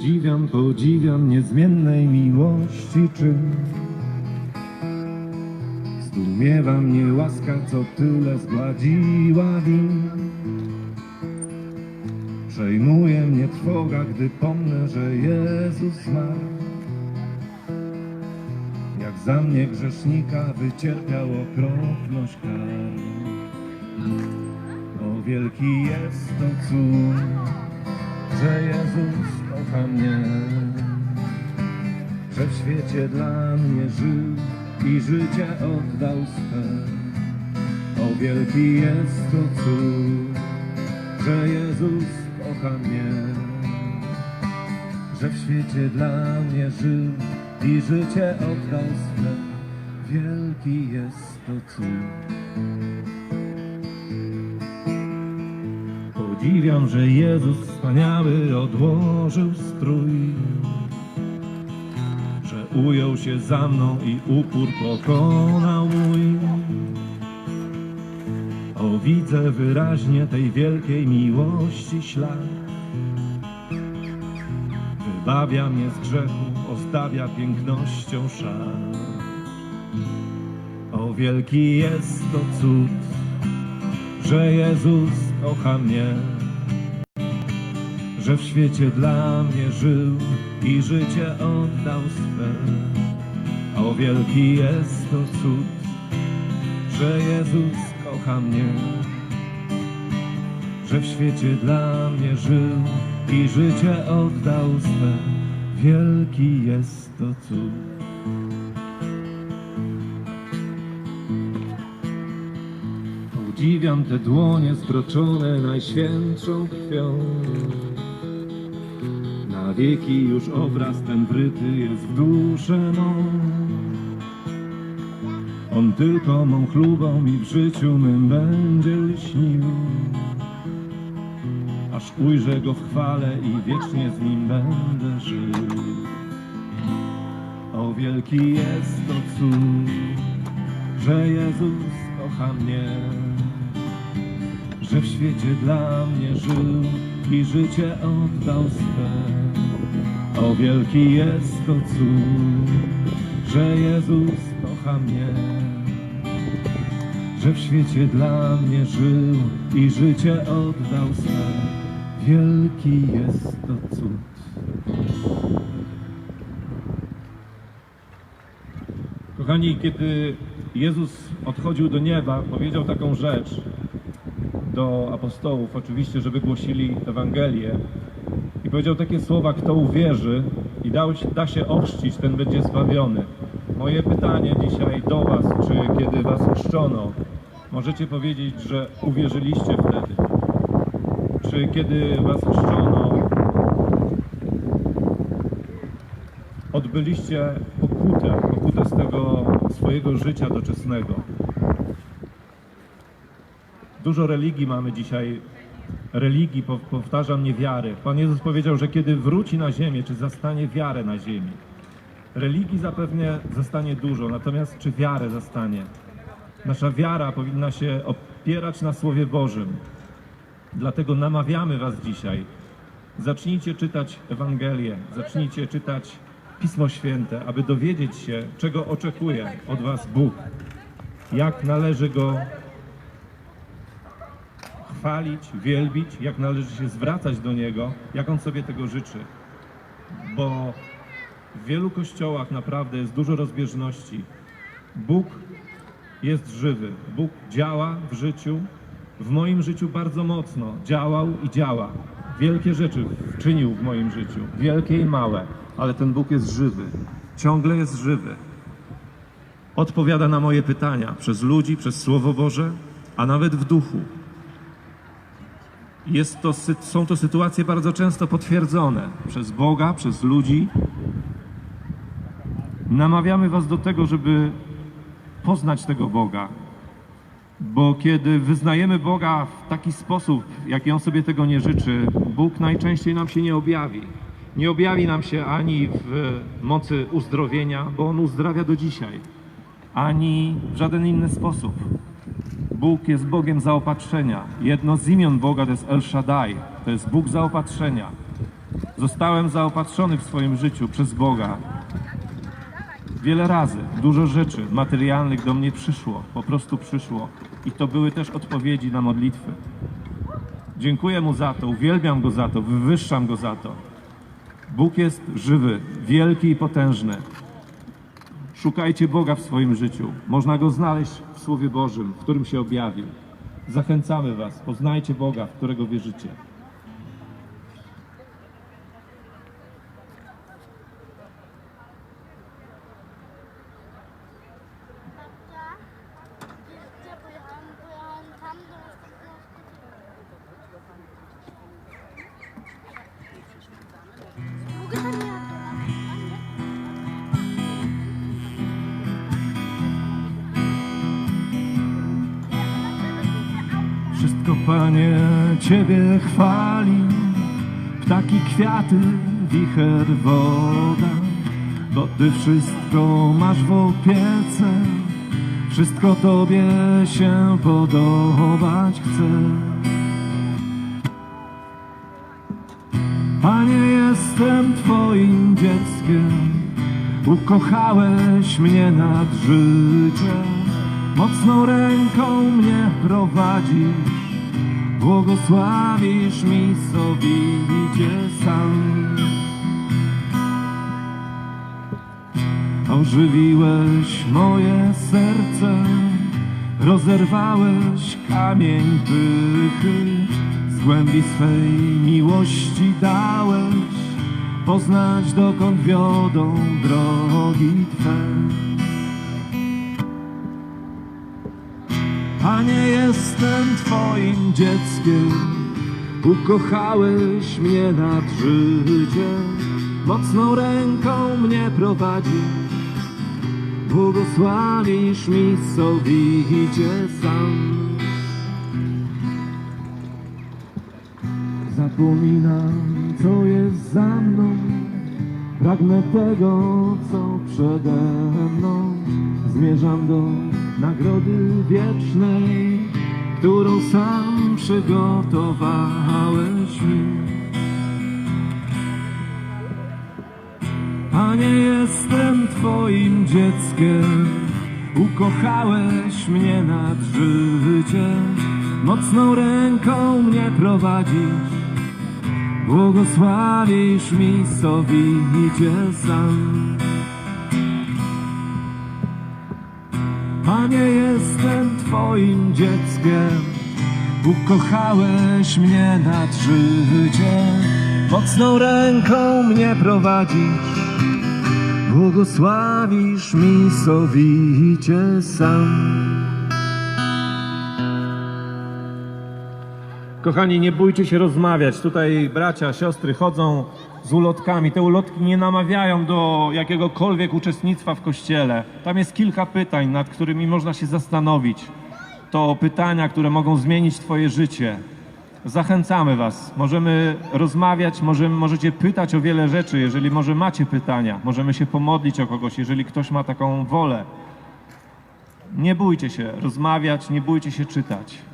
Podziwiam, podziwiam niezmiennej miłości czyn. Zdumiewa mnie łaska, co tyle zgładziła win. Przejmuje mnie trwoga, gdy pomnę, że Jezus zmarł. Jak za mnie grzesznika wycierpiał okropność kar. O wielki jest to cud, że Jezus kocha mnie, że w świecie dla mnie żył i życie oddał swe. O wielki jest to cud, że Jezus kocha mnie, że w świecie dla mnie żył i życie oddał swe. Wielki jest to cud. Podziwiam, że Jezus wspaniały odłożył strój, że ujął się za mną i upór pokonał mój. O, widzę wyraźnie tej wielkiej miłości ślad. Wybawia mnie z grzechu, ozdabia pięknością szat. O, wielki jest to cud, że Jezus kocha mnie, że w świecie dla mnie żył i życie oddał swe. O wielki jest to cud, że Jezus kocha mnie, że w świecie dla mnie żył i życie oddał swe. Wielki jest to cud. Podziwiam te dłonie stroczone najświętszą krwią. Na wieki już obraz ten wryty jest w duszę mą. On tylko mą chlubą i w życiu mym będzie lśnił. Aż ujrzę go w chwale i wiecznie z nim będę żył. O wielki jest to cud, że Jezus kocha mnie, że w świecie dla mnie żył i życie oddał swe. O wielki jest to cud, że Jezus kocha mnie, że w świecie dla mnie żył i życie oddał swe. Wielki jest to cud. Kochani, kiedy Jezus odchodził do nieba, powiedział taką rzecz do apostołów, oczywiście, żeby głosili Ewangelię. I powiedział takie słowa, kto uwierzy i da, da się ochrzcić, ten będzie zbawiony. Moje pytanie dzisiaj do Was, czy kiedy Was chrzczono, możecie powiedzieć, że uwierzyliście wtedy? Czy kiedy Was chrzczono, odbyliście pokutę, pokutę z tego swojego życia doczesnego. Dużo religii mamy dzisiaj, religii, po- powtarzam, niewiary. Pan Jezus powiedział, że kiedy wróci na ziemię, czy zastanie wiarę na ziemi. Religii zapewne zostanie dużo, natomiast czy wiarę zastanie? Nasza wiara powinna się opierać na Słowie Bożym. Dlatego namawiamy Was dzisiaj. Zacznijcie czytać Ewangelię, zacznijcie czytać Pismo Święte, aby dowiedzieć się, czego oczekuje od Was Bóg, jak należy Go chwalić, wielbić, jak należy się zwracać do Niego, jak On sobie tego życzy. Bo w wielu kościołach naprawdę jest dużo rozbieżności. Bóg jest żywy. Bóg działa w życiu, w moim życiu bardzo mocno. Działał i działa. Wielkie rzeczy czynił w moim życiu, wielkie i małe, ale ten Bóg jest żywy. Ciągle jest żywy. Odpowiada na moje pytania przez ludzi, przez Słowo Boże, a nawet w duchu. To, są to sytuacje bardzo często potwierdzone przez Boga, przez ludzi. Namawiamy Was do tego, żeby poznać tego Boga. Bo kiedy wyznajemy Boga w taki sposób, jaki On sobie tego nie życzy, Bóg najczęściej nam się nie objawi. Nie objawi nam się ani w mocy uzdrowienia, bo On uzdrawia do dzisiaj, ani w żaden inny sposób. Bóg jest Bogiem zaopatrzenia. Jedno z imion Boga to jest El Shaddai, to jest Bóg zaopatrzenia. Zostałem zaopatrzony w swoim życiu przez Boga. Wiele razy, dużo rzeczy materialnych do mnie przyszło, po prostu przyszło. I to były też odpowiedzi na modlitwy. Dziękuję Mu za to, uwielbiam Go za to, wywyższam Go za to. Bóg jest żywy, wielki i potężny. Szukajcie Boga w swoim życiu. Można Go znaleźć w Słowie Bożym, w którym się objawił. Zachęcamy Was, poznajcie Boga, w którego wierzycie. Panie, Ciebie chwali, ptaki, kwiaty, wicher, woda, bo Ty wszystko masz w opiece, wszystko Tobie się podobać chce. Panie, jestem Twoim dzieckiem, ukochałeś mnie nad życie, mocną ręką mnie prowadzisz, błogosławisz mi sowicie sam. Ożywiłeś moje serce, rozerwałeś kamień pychy, z głębi swej miłości dałeś poznać dokąd wiodą drogi Twe. Panie, jestem Twoim dzieckiem, ukochałeś mnie nad życie, mocną ręką mnie prowadzisz, błogosławisz mi sowicie sam. Zapominam, co jest za mną, pragnę tego, co przede mną. Zmierzam do nagrody wiecznej, którą sam przygotowałeś mi. Panie, jestem Twoim dzieckiem, ukochałeś mnie nad życie, mocną ręką mnie prowadzisz, błogosławisz mi sowicie sam. Panie, jestem Twoim dzieckiem, ukochałeś mnie nad życie, mocną ręką mnie prowadzisz, błogosławisz mi sowicie sam. Kochani, nie bójcie się rozmawiać. Tutaj bracia, siostry chodzą z ulotkami. Te ulotki nie namawiają do jakiegokolwiek uczestnictwa w kościele. Tam jest kilka pytań, nad którymi można się zastanowić. To pytania, które mogą zmienić Twoje życie. Zachęcamy Was. Możemy rozmawiać, możemy, możecie pytać o wiele rzeczy, jeżeli może macie pytania. Możemy się pomodlić o kogoś, jeżeli ktoś ma taką wolę. Nie bójcie się rozmawiać, nie bójcie się czytać.